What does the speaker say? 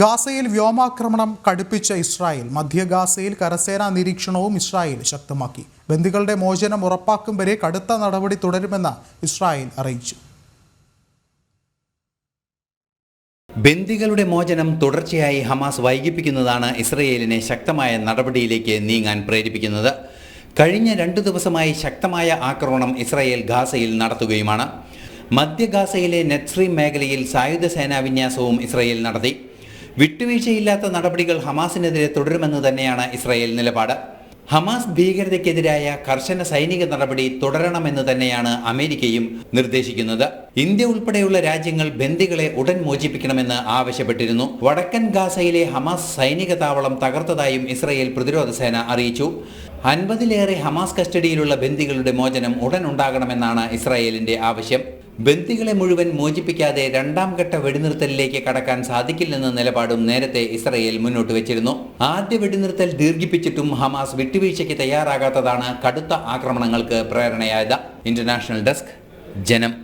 ഗാസയിൽ വ്യോമാക്രമണം കടുപ്പിച്ച ഇസ്രായേൽ മധ്യ ഗാസയിൽ കരസേനാ നിരീക്ഷണവും ഇസ്രായേൽ ശക്തമാക്കി. ബന്ദികളുടെ മോചനം ഉറപ്പാക്കും വരെ കടുത്ത നടപടി തുടരുമെന്ന് ഇസ്രായേൽ അറിയിച്ചു. ബന്ദികളുടെ മോചനം തുടർച്ചയായി ഹമാസ് വൈകിപ്പിക്കുന്നതാണ് ഇസ്രയേലിനെ ശക്തമായ നടപടിയിലേക്ക് നീങ്ങാൻ പ്രേരിപ്പിക്കുന്നത്. കഴിഞ്ഞ രണ്ടു ദിവസമായി ശക്തമായ ആക്രമണം ഇസ്രയേൽ ഗാസയിൽ നടത്തുകയുമാണ്. മധ്യ ഗാസയിലെ നെറ്റ്സ്രീം മേഖലയിൽ സായുധ സേനാ വിന്യാസവും ഇസ്രയേൽ നടത്തി. വിട്ടുവീഴ്ചയില്ലാത്ത നടപടികൾ ഹമാസിനെതിരെ തുടരുമെന്ന് തന്നെയാണ് ഇസ്രായേൽ നിലപാട്. ഹമാസ് ഭീകരതയ്ക്കെതിരായ കർശന സൈനിക നടപടി തുടരണമെന്ന് തന്നെയാണ് അമേരിക്കയും നിർദ്ദേശിക്കുന്നത്. ഇന്ത്യ ഉൾപ്പെടെയുള്ള രാജ്യങ്ങൾ ബന്ദികളെ ഉടൻ മോചിപ്പിക്കണമെന്ന് ആവശ്യപ്പെട്ടിരുന്നു. വടക്കൻ ഗാസയിലെ ഹമാസ് സൈനിക താവളം തകർത്തതായും ഇസ്രായേൽ പ്രതിരോധ സേന അറിയിച്ചു. അൻപതിലേറെ ഹമാസ് കസ്റ്റഡിയിലുള്ള ബന്ദികളുടെ മോചനം ഉടൻ ഉണ്ടാകണമെന്നാണ് ഇസ്രായേലിന്റെ ആവശ്യം. ബന്ദികളെ മുഴുവൻ മോചിപ്പിക്കാതെ രണ്ടാം ഘട്ട വെടിനിർത്തലിലേക്ക് കടക്കാൻ സാധിക്കില്ലെന്ന നിലപാടും നേരത്തെ ഇസ്രയേൽ മുന്നോട്ട് വെച്ചിരുന്നു. ആദ്യ വെടിനിർത്തൽ ദീർഘിപ്പിച്ചിട്ടും ഹമാസ് വിട്ടുവീഴ്ചയ്ക്ക് തയ്യാറാകാത്തതാണ് കടുത്ത ആക്രമണങ്ങൾക്ക് പ്രേരണയായത്. ഇന്റർനാഷണൽ ഡെസ്ക് ജനം.